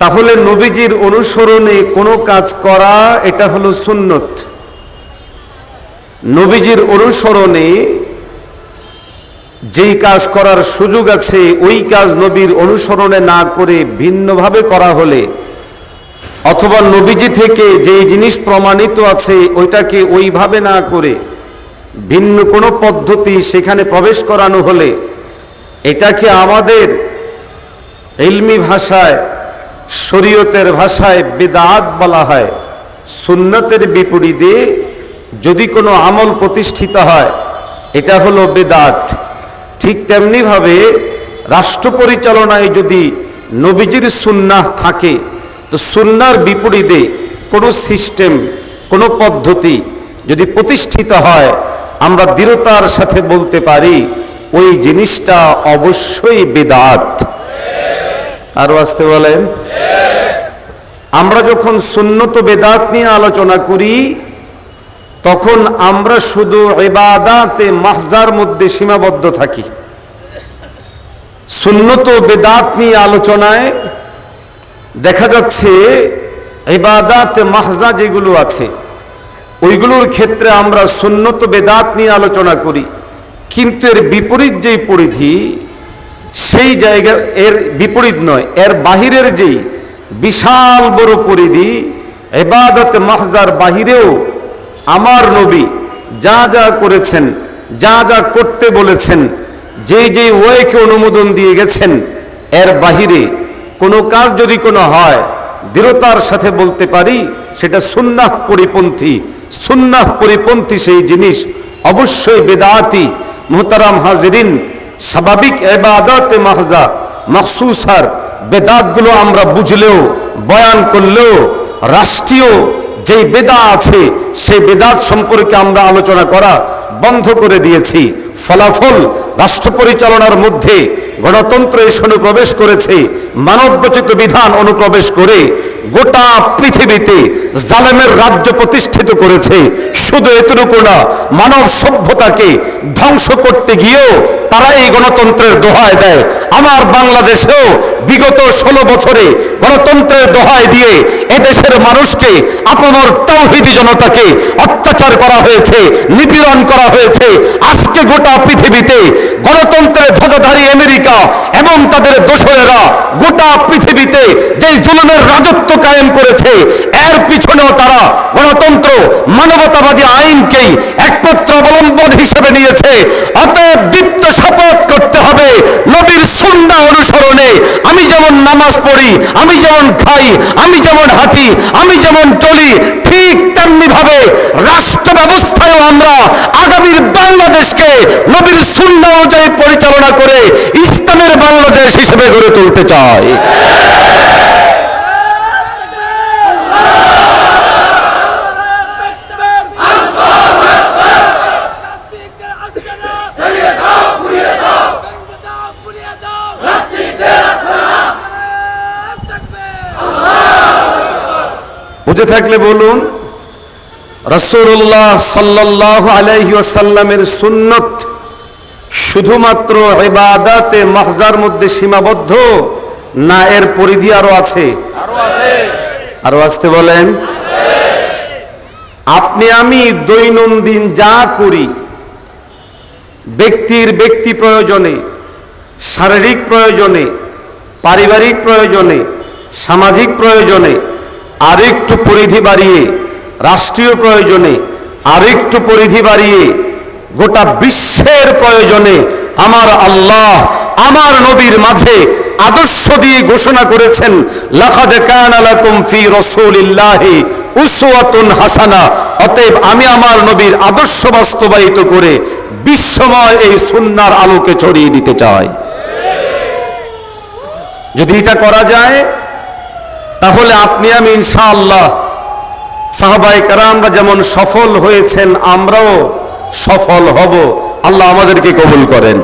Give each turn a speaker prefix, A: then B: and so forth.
A: তাহলে নবীজির অনুসরণে কোনো কাজ করা, এটা হলো সুন্নত। নবীজির অনুসরণে যেই কাজ করার সুযোগ আছে, ওই কাজ নবীর অনুসরণে না করে ভিন্নভাবে করা হলে, অথবা নবীজি থেকে যেই জিনিস প্রমাণিত আছে, ওইটাকে ওইভাবে না করে ভিন্ন কোনো পদ্ধতি সেখানে প্রবেশ করানো হলে, এটাকে আমাদের ইলমি ভাষায় শরীয়তের ভাষায় বেদাত বলা হয়, সুন্নতের বিপরীতে যদি কোনো আমল প্রতিষ্ঠিত হয়, এটা হলো বেদাত। ঠিক তেমনিভাবে রাষ্ট্র পরিচালনায় যদি নবীজির সুন্নাহ থাকে, তো সুন্নার বিপরীতে কোনো সিস্টেম, কোনো পদ্ধতি যদি প্রতিষ্ঠিত হয়, আমরা দৃঢ়তার সাথে বলতে পারি, ওই জিনিসটা অবশ্যই বেদাত। আরও আসতে বলেন। আমরা যখন সুন্নত বেদাত নিয়ে আলোচনা করি, তখন আমরা শুধু এবাদাতে মাহজার মধ্যে সীমাবদ্ধ থাকি। সুন্নত বেদাত নিয়ে আলোচনায় দেখা যাচ্ছে এবাদাতে মাহজা যেগুলো আছে, ওইগুলোর ক্ষেত্রে আমরা সুন্নত বেদাত নিয়ে আলোচনা করি। কিন্তু এর বিপরীত যেই পরিধি সেই জায়গা এর বিপরীত নয়, এর বাহিরের যেই বিশাল বড় পরিধি এবাদত মাহজার বাহিরেও আমার নবী যা যা করেছেন, যা যা করতে বলেছেন যে যে ওয়েকে অনুমোদন দিয়ে গেছেন, এর বাহিরে কোনো কাজ যদি কোনো হয়, দৃঢ়তার সাথে বলতে পারি, সেটা সুন্নাহ পরিপন্থী সুন্নাহ পরিপন্থী সেই জিনিস অবশ্যই বেদাতি মোহতারাম হাজরিন স্বাভাবিক এবাদত মাহজা মখসুসার বেদাতগুলো আমরা বুঝলেও, বয়ান করলেও, রাষ্ট্রীয় যেই বেদা আছে, সেই বেদাত সম্পর্কে আমরা আলোচনা করা বন্ধ করে দিয়েছি। ফলাফল রাষ্ট্র পরিচালনার মধ্যে গণতন্ত্র এসে অনুপ্রবেশ করেছে মানবরচিত বিধান অনুপ্রবেশ করে গোটা পৃথিবীতে জালেমের রাজ্য প্রতিষ্ঠিত করেছে। শুধু এতটুকু না, মানব সভ্যতাকে ধ্বংস করতে গিয়েও তারা এই গণতন্ত্রের দোহায় দেয়। আমার বাংলাদেশেও বিগত ষোলো বছরে গণতন্ত্রের দোহায় দিয়ে এদেশের মানুষকে আপনার তৌহিদি জনতাকে অত্যাচার করা হয়েছে, নিপীড়ন করা হয়েছে। আজকে গোটা পৃথিবীতে গণতন্ত্রের ধ্বজাধারী আমেরিকা এবং তাদের দোসরেরা গোটা পৃথিবীতে যে জুলুমের রাজত্ব কায়েম করেছে, এর পিছনেও তারা গণতন্ত্র, মানবতাবাদী আইনকেই একমাত্র অবলম্বন হিসেবে নিয়েছে। অতএব দীপ্ত শপথ করতে হবে নবীর সুন্না অনুসরণে। আমি যেমন নামাজ পড়ি, আমি যেমন খাই, আমি যেমন হাঁটি, আমি যেমন চলি, ঠিক তেমনি ভাবে রাষ্ট্র ব্যবস্থায়ও আমরা বাংলাদেশকে নবীর সুন্না অনুযায়ী পরিচালনা করে ইসলামের বাংলাদেশ হিসেবে গড়ে তুলতে
B: আস্তানা
A: বুঝে থাকলে বলুন রসুল্লাহ সাল্লাহ আলাইহি ওয়াসাল্লামের সুন্নত শুধুমাত্র এবাদাতে মাহজার মধ্যে সীমাবদ্ধ না এর পরিধি আরও আছে? আরও আসতে বলেন। আপনি আমি দৈনন্দিন যা করি, ব্যক্তির ব্যক্তি প্রয়োজনে, শারীরিক প্রয়োজনে, পারিবারিক প্রয়োজনে, সামাজিক প্রয়োজনে, আরেকটু পরিধি বাড়িয়ে রাষ্ট্রীয় প্রয়োজনে আরেকটু পরিধি বাড়িয়ে গোটা বিশ্বের প্রয়োজনে আমার আল্লাহ আমার নবীর মাঝে আদর্শ দিয়ে ঘোষণা করেছেন, লাকাদ কানা লাকুম ফি রাসূলিল্লাহি উসওয়াতুন হাসানা। অতএব আমি আমার নবীর আদর্শ বাস্তবায়িত করে বিশ্বময় এই সুন্নার আলোকে ছড়িয়ে দিতে চাই। যদি এটা করা যায়, তাহলে আপনি আমি ইনশাআল্লাহ সাহাবাই কারামরা যেমন সফল হয়েছেন আমরাও সফল হব। আল্লাহ আমাদেরকে কবুল করেন।